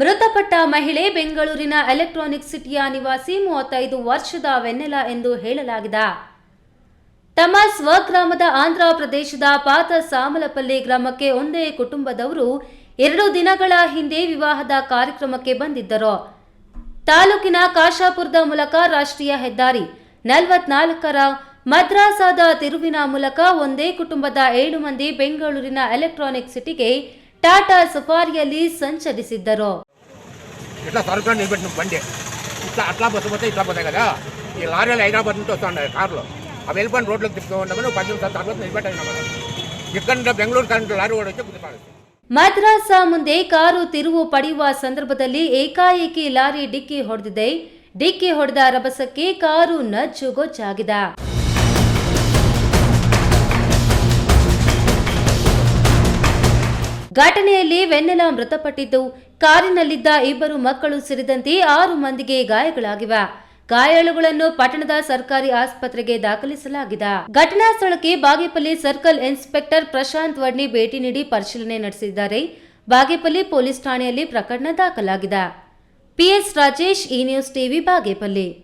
ಮೃತಪಟ್ಟ ಮಹಿಳೆ ಬೆಂಗಳೂರಿನ ಎಲೆಕ್ಟ್ರಾನಿಕ್ ಸಿಟಿಯ ನಿವಾಸಿ ಮೂವತ್ತೈದು ವರ್ಷದ ವೆನ್ನೆಲ ಎಂದು ಹೇಳಲಾಗಿದೆ. ತಮ್ಮ ಸ್ವಗ್ರಾಮದ ಆಂಧ್ರ ಪ್ರದೇಶದ ಪಾತ ಸಾಮಲಪಲ್ಲಿ ಗ್ರಾಮಕ್ಕೆ ಒಂದೇ ಕುಟುಂಬದವರು ಎರಡು ದಿನಗಳ ಹಿಂದೆ ವಿವಾಹದ ಕಾರ್ಯಕ್ರಮಕ್ಕೆ ಬಂದಿದ್ದರು. ತಾಲೂಕಿನ ಕಾಶಾಪುರದ ಮೂಲಕ ರಾಷ್ಟ್ರೀಯ ಹೆದ್ದಾರಿ ನಲವತ್ನಾಲ್ಕರ ಮದ್ರಾಸಾದ ತಿರುವಿನ ಮೂಲಕ ಒಂದೇ ಕುಟುಂಬದ ಏಳು ಮಂದಿ ಬೆಂಗಳೂರಿನ ಎಲೆಕ್ಟ್ರಾನಿಕ್ ಸಿಟಿಗೆ ಟಾಟಾ ಸಫಾರಿಯಲ್ಲಿ ಸಂಚರಿಸಿದ್ದರು. ಬಂದೆ. ಈ ಲಾರಿ ಅವೆಲ್ಲ ರೋಡ್ ಬೆಂಗಳೂರು ಮದ್ರಾಸ ಮುಂದೆ ಕಾರು ತಿರುವು ಪಡೆಯುವ ಸಂದರ್ಭದಲ್ಲಿ ಏಕಾಏಕಿ ಲಾರಿ ಡಿಕ್ಕಿ ಹೊಡೆದಿದೆ. ಡಿಕ್ಕಿ ಹೊಡೆದ ರಭಸಕ್ಕೆ ಕಾರು ನಜ್ಜು ಘಟನೆಯಲ್ಲಿ ವೆನ್ನೆಲ ಮೃತಪಟ್ಟಿದ್ದು, ಕಾರಿನಲ್ಲಿದ್ದ ಇಬ್ಬರು ಮಕ್ಕಳು ಸೇರಿದಂತೆ ಆರು ಮಂದಿಗೆ ಗಾಯಗಳಾಗಿವೆ. ಗಾಯಾಳುಗಳನ್ನು ಪಟ್ಟಣದ ಸರ್ಕಾರಿ ಆಸ್ಪತ್ರೆಗೆ ದಾಖಲಿಸಲಾಗಿದೆ. ಘಟನಾ ಸ್ಥಳಕ್ಕೆ ಬಾಗೇಪಲ್ಲಿ ಸರ್ಕಲ್ ಇನ್ಸ್ಪೆಕ್ಟರ್ ಪ್ರಶಾಂತ್ ವಡ್ನಿ ಭೇಟಿ ನೀಡಿ ಪರಿಶೀಲನೆ ನಡೆಸಿದ್ದಾರೆ. ಬಾಗೇಪಲ್ಲಿ ಪೊಲೀಸ್ ಠಾಣೆಯಲ್ಲಿ ಪ್ರಕರಣ ದಾಖಲಾಗಿದೆ. ಪಿಎಸ್ ರಾಜೇಶ್ ಈ ನ್ಯೂಸ್ ಟಿವಿ, ಬಾಗೇಪಲ್ಲಿ.